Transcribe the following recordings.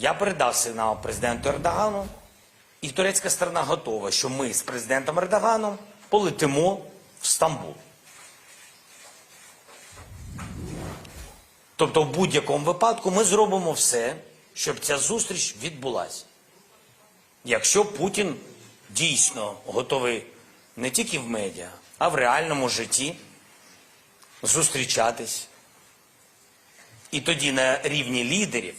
Я передав сигнал президенту Ердогану, і турецька сторона готова, що ми з президентом Ердоганом полетимо в Стамбул. Тобто, в будь-якому випадку ми зробимо все, щоб ця зустріч відбулася. Якщо Путін дійсно готовий не тільки в медіа, а в реальному житті зустрічатись. І тоді на рівні лідерів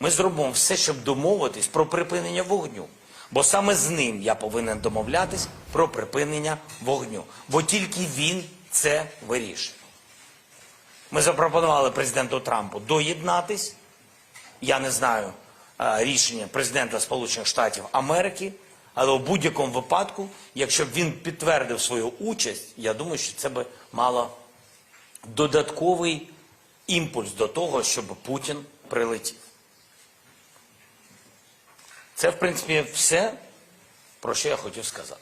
ми зробимо все, щоб домовитись про припинення вогню. Бо саме з ним я повинен домовлятись про припинення вогню. Бо тільки він це вирішить. Ми запропонували президенту Трампу доєднатись. Я не знаю е, рішення президента Сполучених Штатів Америки, але у будь-якому випадку, якщо б він підтвердив свою участь, я думаю, що це би мало додатковий імпульс до того, щоб Путін прилетів. Це, в принципі, все, про що я хотів сказати.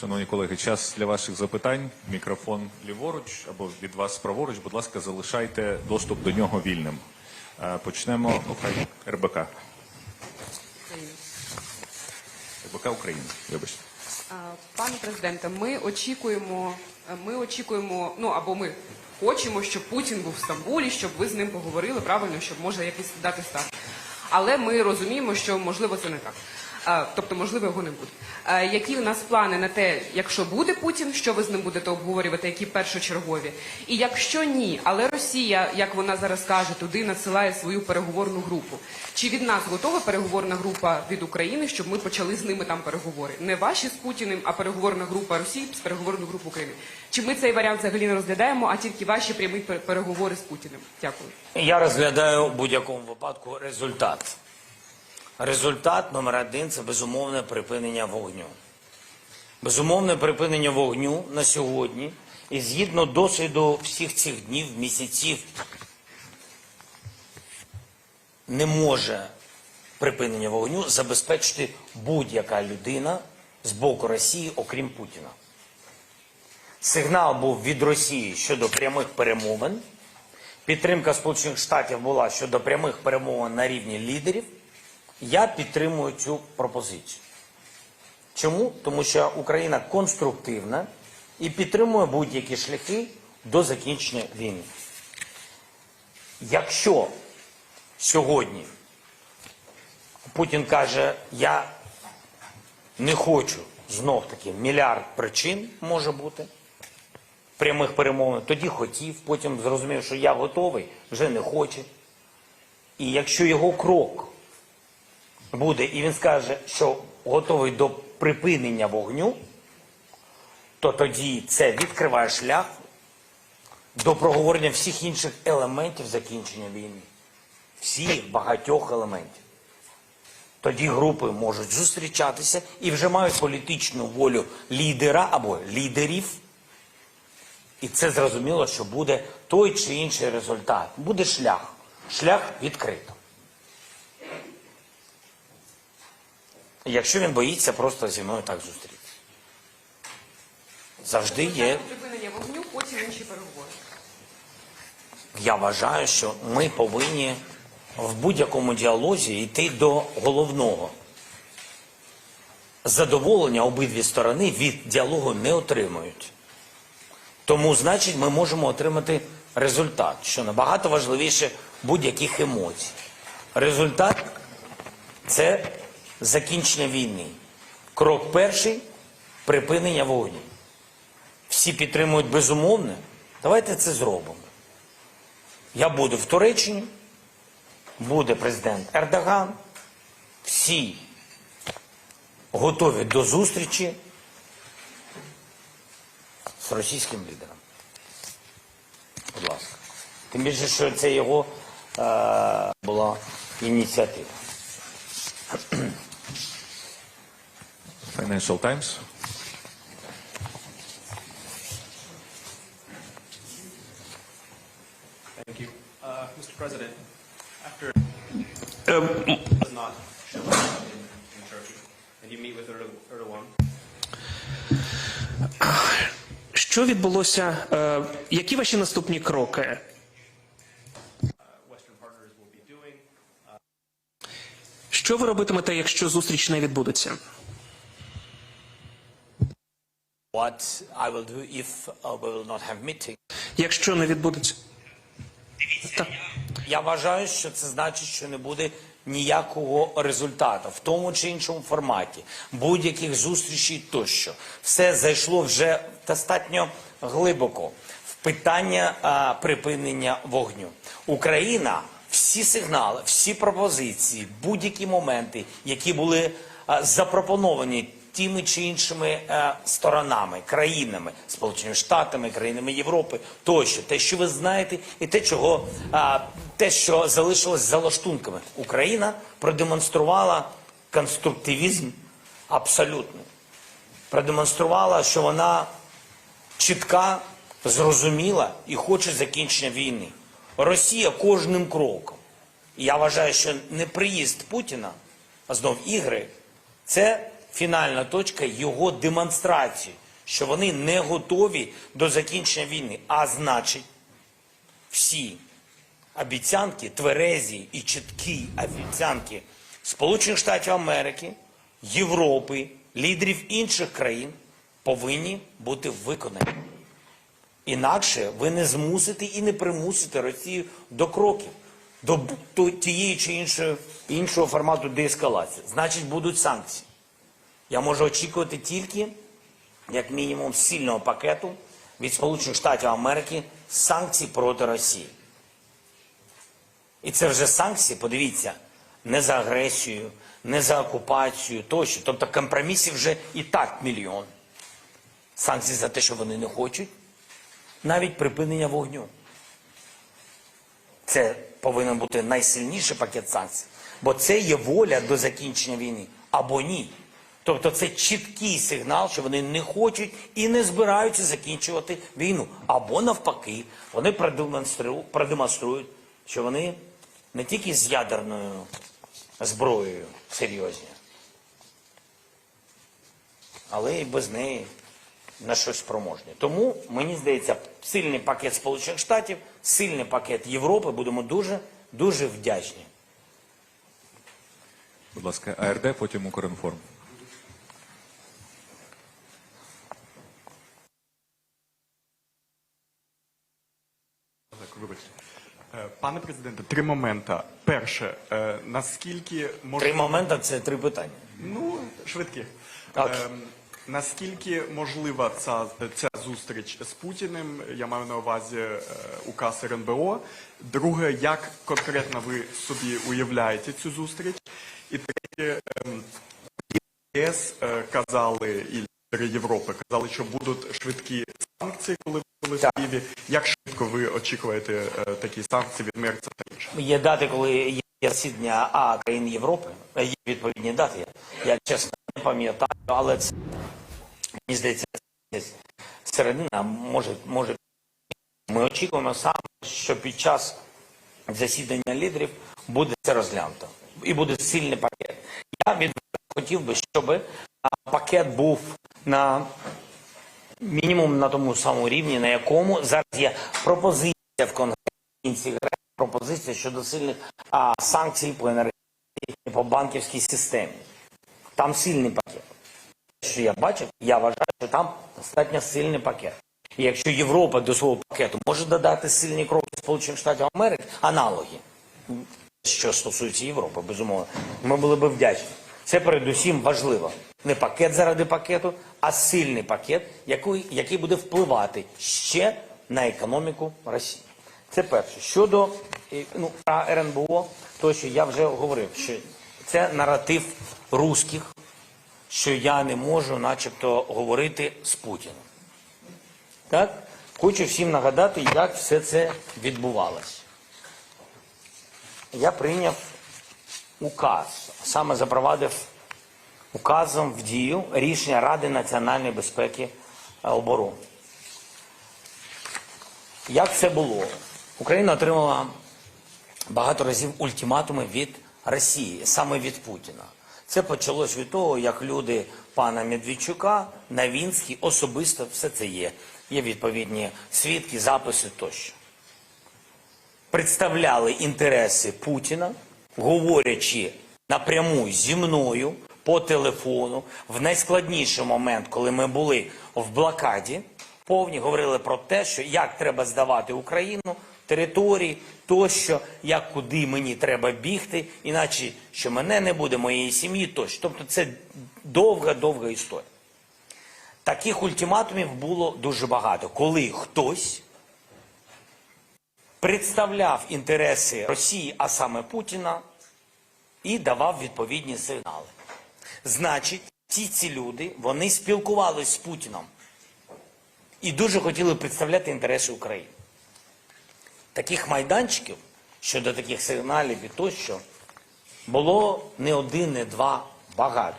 Шановні колеги, час для ваших запитань. Мікрофон ліворуч або від вас праворуч. Будь ласка, залишайте доступ до нього вільним. Е, Почнемо Охай РБК. РБК України. Вибачте. Пане президенте, ми очікуємо, ми очікуємо, ну або ми хочемо, щоб Путін був в Стамбулі, щоб ви з ним поговорили правильно, щоб може якийсь дати старт. Але ми розуміємо, що можливо це не так. Тобто, можливо, його не буде. Які у нас плани на те, якщо буде Путін, що ви з ним будете обговорювати, які першочергові? І якщо ні, але Росія, як вона зараз каже, туди надсилає свою переговорну групу. Чи від нас готова переговорна група від України, щоб ми почали з ними там переговори? Не ваші з Путіним, а переговорна група Росії з переговорною групою України. Чи ми цей варіант взагалі не розглядаємо, а тільки ваші прямі переговори з Путіним? Дякую. Я розглядаю в будь-якому випадку результат. Результат номер один це безумовне припинення вогню. Безумовне припинення вогню на сьогодні. І згідно досвіду всіх цих днів, місяців, не може припинення вогню забезпечити будь-яка людина з боку Росії, окрім Путіна. Сигнал був від Росії щодо прямих перемовин. Підтримка Сполучених Штатів була щодо прямих перемовин на рівні лідерів. Я підтримую цю пропозицію. Чому? Тому що Україна конструктивна і підтримує будь-які шляхи до закінчення війни. Якщо сьогодні Путін каже, я не хочу знов таки мільярд причин може бути прямих перемовин, тоді хотів, потім зрозумів, що я готовий, вже не хоче. І якщо його крок буде, і він скаже, що готовий до припинення вогню, то тоді це відкриває шлях до проговорення всіх інших елементів закінчення війни. Всіх багатьох елементів. Тоді групи можуть зустрічатися і вже мають політичну волю лідера або лідерів. І це зрозуміло, що буде той чи інший результат. Буде шлях. Шлях відкрито. Якщо він боїться просто зі мною так зустрітися. Завжди є. Припинення вогню, потім інші переговори. Я вважаю, що ми повинні в будь-якому діалозі йти до головного. Задоволення обидві сторони від діалогу не отримують. Тому, значить, ми можемо отримати результат, що набагато важливіше будь-яких емоцій. Результат це закінчення війни. Крок перший припинення вогню. Всі підтримують безумовне. Давайте це зробимо. Я буду в Туреччині, буде президент Ердоган. Всі готові до зустрічі з російським лідером. Будь ласка. Тим більше, що це його е, була ініціатива. Financial Times. Thank you. Uh, Mr. President, after um, does not show up in, in Turkey, and you meet with Erdogan, Що відбулося? е, Які ваші наступні кроки? uh, Western partners will be doing. Uh, Що ви робитимете, якщо зустріч не відбудеться? What I will do if uh, we will not have meeting. Якщо не відбудеться. Так. Я вважаю, що це значить, що не буде ніякого результату в тому чи іншому форматі, будь-яких зустрічей тощо. Все зайшло вже достатньо глибоко в питання а, припинення вогню. Україна всі сигнали, всі пропозиції, будь-які моменти, які були а, запропоновані тими чи іншими е, сторонами, країнами, Сполученими Штатами, країнами Європи, тощо, те, що ви знаєте, і те, чого е, те, що залишилось за лаштунками. Україна продемонструвала конструктивізм абсолютний. Продемонструвала, що вона чітка, зрозуміла і хоче закінчення війни. Росія кожним кроком. Я вважаю, що неприїзд Путіна, а знов ігри, це фінальна точка його демонстрації, що вони не готові до закінчення війни. А значить, всі обіцянки, тверезі і чіткі обіцянки Сполучених Штатів Америки, Європи, лідерів інших країн повинні бути виконані. Інакше ви не змусите і не примусите Росію до кроків, до тієї чи іншої, іншого формату деескалації. Значить, будуть санкції. Я можу очікувати тільки, як мінімум, сильного пакету від Сполучених Штатів Америки санкцій проти Росії. І це вже санкції, подивіться, не за агресію, не за окупацію тощо. Тобто компромісів вже і так мільйон. Санкції за те, що вони не хочуть, навіть припинення вогню. Це повинен бути найсильніший пакет санкцій, бо це є воля до закінчення війни або ні. Тобто це чіткий сигнал, що вони не хочуть і не збираються закінчувати війну. Або навпаки, вони продемонструють, що вони не тільки з ядерною зброєю серйозні, але і без неї на щось спроможні. Тому мені здається, сильний пакет Сполучених Штатів, сильний пакет Європи. Будемо дуже дуже вдячні. Будь ласка, АРД, потім Укрінформ. Е, Пане президенте, три момента. Перше, е, наскільки Три можливо... моменти це три питання. Ну, швидкі. Так. Ем, наскільки можлива ця, ця зустріч з Путіним? Я маю на увазі е, указ РНБО. Друге, як конкретно ви собі уявляєте цю зустріч? І третє, ем, ЄС е, казали, і лідери Європи казали, що будуть швидкі санкції, коли були в Києві. Як швидко ви очікуєте е, такі санкції від Мерца та? Є дати, коли є засідання А країн Європи. Є відповідні дати. Я, чесно не пам'ятаю, але це мені здається, середина може, може. Ми очікуємо саме, що під час засідання лідерів буде це розглянуто. І буде сильний пакет. Я від хотів би, щоб пакет був на мінімум на тому самому рівні, на якому зараз є пропозиція в Конгресі пропозиція щодо сильних а, санкцій по енергетиці по банківській системі. Там сильний пакет. Що я бачив, я вважаю, що там достатньо сильний пакет. І якщо Європа до свого пакету може додати сильні кроки Сполучених Штатів Америки, аналоги, що стосується Європи, безумовно, ми були б вдячні. Це передусім важливо. Не пакет заради пакету, а сильний пакет, який, який буде впливати ще на економіку Росії. Це перше. Щодо ну, РНБО, то що я вже говорив, що це наратив русських, що я не можу, начебто, говорити з Путіним. Так? Хочу всім нагадати, як все це відбувалося. Я прийняв указ, саме запровадив указом в дію рішення Ради національної безпеки оборони. Як це було? Україна отримала багато разів ультиматуми від Росії, саме від Путіна. Це почалось від того, як люди пана Медведчука, Навінський, особисто все це є. Є відповідні свідки, записи тощо. Представляли інтереси Путіна, говорячи напряму зі мною по телефону в найскладніший момент, коли ми були в блокаді, повні говорили про те, що як треба здавати Україну, території, тощо, як куди мені треба бігти, іначе що мене не буде, моєї сім'ї тощо. Тобто це довга-довга історія. Таких ультиматумів було дуже багато, коли хтось представляв інтереси Росії, а саме Путіна, і давав відповідні сигнали. Значить, ті ці люди вони спілкувалися з Путіном і дуже хотіли представляти інтереси України. Таких майданчиків щодо таких сигналів і тощо було не один, не два, багато.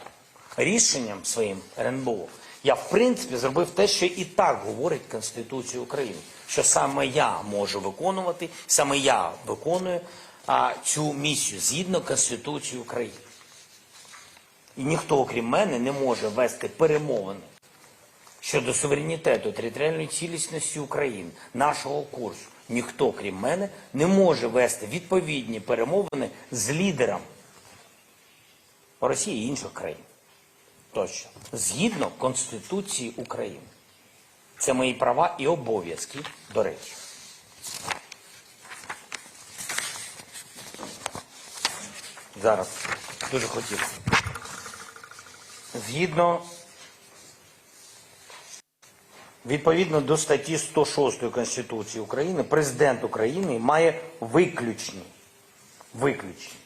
Рішенням своїм РНБО я в принципі зробив те, що і так говорить Конституція України, що саме я можу виконувати, саме я виконую а, цю місію згідно Конституції України. І ніхто, окрім мене, не може вести перемовини щодо суверенітету, територіальної цілісності України, нашого курсу. Ніхто, крім мене, не може вести відповідні перемовини з лідером Росії і інших країн. Тощо, згідно Конституції України. Це мої права і обов'язки, до речі. Зараз дуже хотів. Згідно Відповідно до статті 106 Конституції України, президент України має виключні, виключні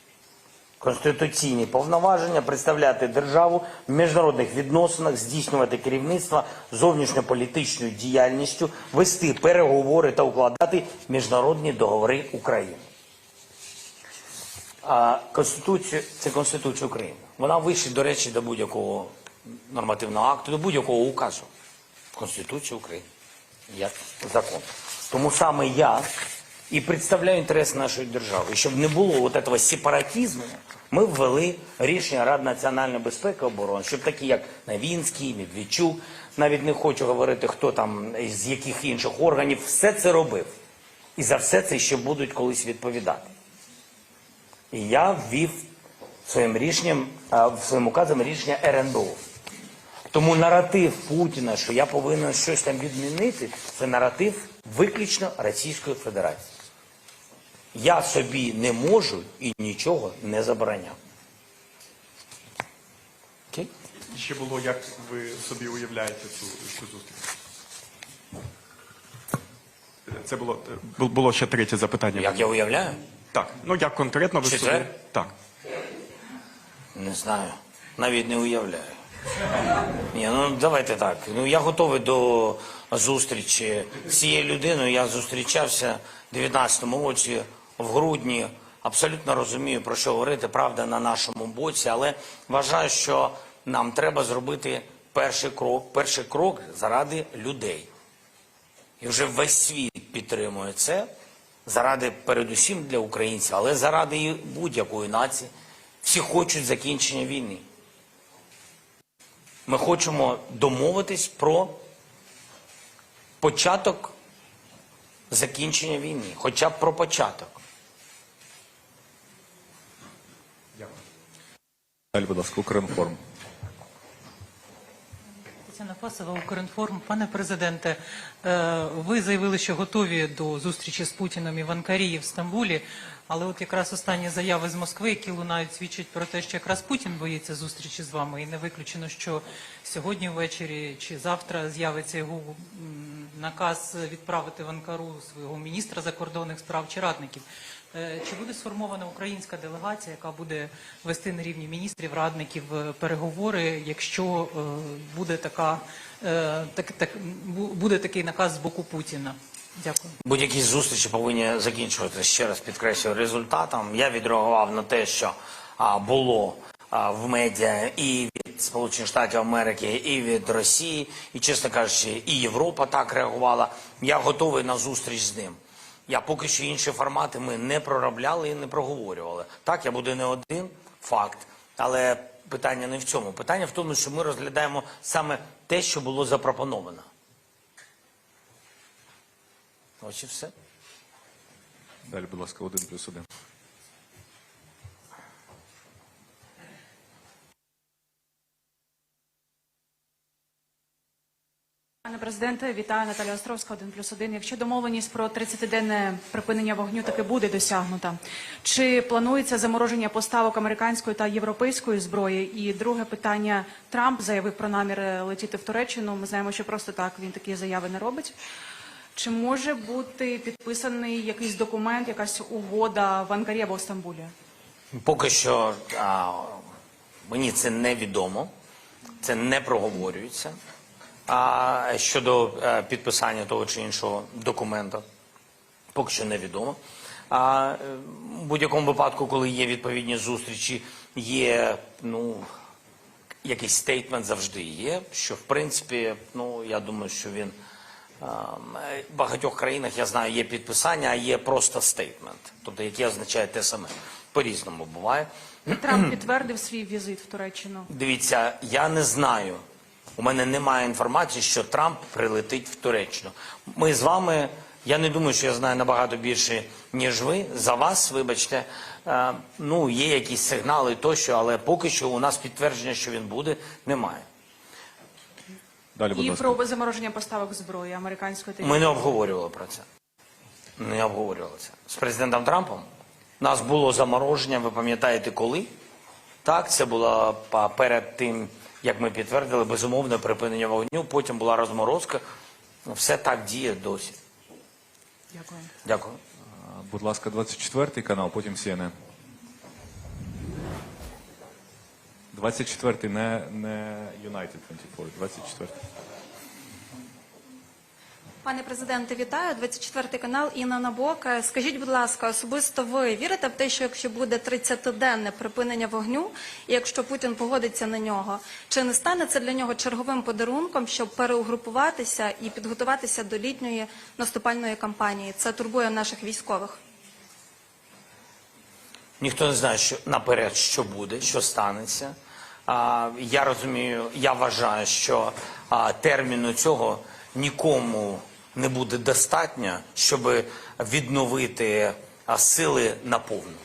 конституційні повноваження представляти державу в міжнародних відносинах, здійснювати керівництво зовнішньополітичною діяльністю, вести переговори та укладати міжнародні договори України. А Конституція це Конституція України. Вона вище, до речі, до будь-якого нормативного акту, до будь-якого указу. Конституція України. Як закон. Тому саме я і представляю інтерес нашої держави. І щоб не було от этого сепаратизму, ми ввели рішення Ради національної безпеки і оборони, щоб такі, як Навінський, Медведчук, навіть не хочу говорити, хто там з яких інших органів, все це робив. І за все це ще будуть колись відповідати. І я ввів своїм рішенням, своїм указом рішення РНБО. Тому наратив Путіна, що я повинен щось там відмінити, це наратив виключно Російської Федерації. Я собі не можу і нічого не забороняв. Окей? Ще було, як ви собі уявляєте цю, цю зустріч? Це було, було ще третє запитання. Як я уявляю? Так, ну як конкретно ви собі. Так. Не знаю. Навіть не уявляю. Ні, ну давайте так. Ну я готовий до зустрічі з цією людиною. Я зустрічався в 19-му році в грудні. Абсолютно розумію, про що говорити, правда, на нашому боці, але вважаю, що нам треба зробити перший крок, перший крок заради людей. І вже весь світ підтримує це заради, передусім для українців, але заради і будь-якої нації. Всі хочуть закінчення війни. Ми хочемо домовитись про початок закінчення війни, хоча б про початок. Дякую. будь ласка, Укрінформ. Тетяна Фасова, Укрінформ. Пане президенте, е, ви заявили, що готові до зустрічі з Путіним і в Анкарі, і в Стамбулі. Але от якраз останні заяви з Москви, які лунають, свідчать про те, що якраз Путін боїться зустрічі з вами. І не виключено, що сьогодні ввечері чи завтра з'явиться його наказ відправити в Анкару свого міністра закордонних справ чи радників. Е, Чи буде сформована українська делегація, яка буде вести на рівні міністрів, радників е, переговори, якщо е, буде така так, так буде такий наказ з боку Путіна? Дякую. Будь-які зустрічі повинні закінчуватися ще раз підкреслюю результатом. Я відреагував на те, що було в медіа і від Сполучених Штатів Америки, і від Росії, і чесно кажучи, і Європа так реагувала. Я готовий на зустріч з ним. Я поки що інші формати ми не проробляли і не проговорювали. Так, я буду не один факт, але питання не в цьому. Питання в тому, що ми розглядаємо саме те, що було запропоновано. Ось і все. Далі, будь ласка, один плюс один. Пане президенте, вітаю Наталя Островська, 1 плюс 1. Якщо домовленість про 30-денне припинення вогню таки буде досягнута, чи планується замороження поставок американської та європейської зброї? І друге питання: Трамп заявив про намір е, летіти в Туреччину. Ми знаємо, що просто так він такі заяви не робить. Чи може бути підписаний якийсь документ, якась угода в Анкарі або в Стамбулі? Поки що а, мені це невідомо, це не проговорюється. А щодо е, підписання того чи іншого документа, поки що невідомо. А е, в будь-якому випадку, коли є відповідні зустрічі, є ну, якийсь стейтмент завжди є. Що в принципі, ну я думаю, що він е, в багатьох країнах я знаю, є підписання, а є просто стейтмент, тобто який означає те саме. По-різному буває. Трамп підтвердив свій візит в Туреччину. Дивіться, я не знаю. У мене немає інформації, що Трамп прилетить в Туреччину. Ми з вами, я не думаю, що я знаю набагато більше, ніж ви. За вас, вибачте, е, ну є якісь сигнали тощо, але поки що у нас підтвердження, що він буде, немає. Далі, будь І ласка. про замороження поставок зброї американської та Ми не обговорювали про це. Не обговорювали це. З президентом Трампом у нас було замороження, ви пам'ятаєте, коли? Так, це було перед тим, як ми підтвердили безумовне припинення вогню, потім була розморозка. Ну, Все так діє досі. Дякую. Дякую. Будь ласка, 24 канал, потім CNN. 24 не, не United 24, 24. Пане президенте, вітаю. 24 канал Інна Набок. Скажіть, будь ласка, особисто ви вірите в те, що якщо буде 30-денне припинення вогню, і якщо Путін погодиться на нього, чи не стане це для нього черговим подарунком, щоб переугрупуватися і підготуватися до літньої наступальної кампанії? Це турбує наших військових. Ніхто не знає, що наперед, що буде, що станеться. А, я розумію, я вважаю, що а, терміну цього нікому не буде достатньо, щоб відновити сили наповну.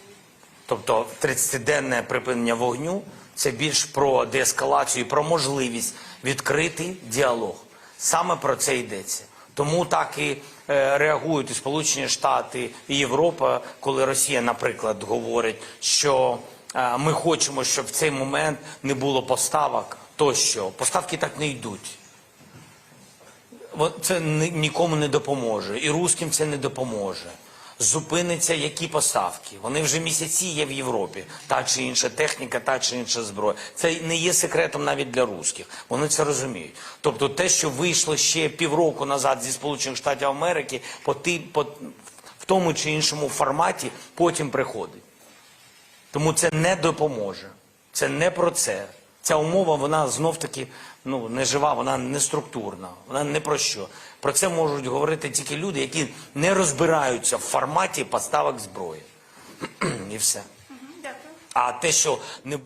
Тобто 30-денне припинення вогню це більш про деескалацію, про можливість відкрити діалог. Саме про це йдеться. Тому так і е, реагують і Сполучені Штати, і Європа, коли Росія, наприклад, говорить, що е, ми хочемо, щоб в цей момент не було поставок, тощо поставки так не йдуть. Це нікому не допоможе, і русським це не допоможе. Зупиниться які поставки. Вони вже місяці є в Європі. Та чи інша техніка, та чи інша зброя. Це не є секретом навіть для русських. Вони це розуміють. Тобто, те, що вийшло ще півроку назад зі Сполучених Штатів Америки, по ти, по, в тому чи іншому форматі потім приходить. Тому це не допоможе. Це не про це. Ця умова, вона знов таки ну, не жива, вона не структурна, вона не про що. Про це можуть говорити тільки люди, які не розбираються в форматі поставок зброї. І все. А те, що не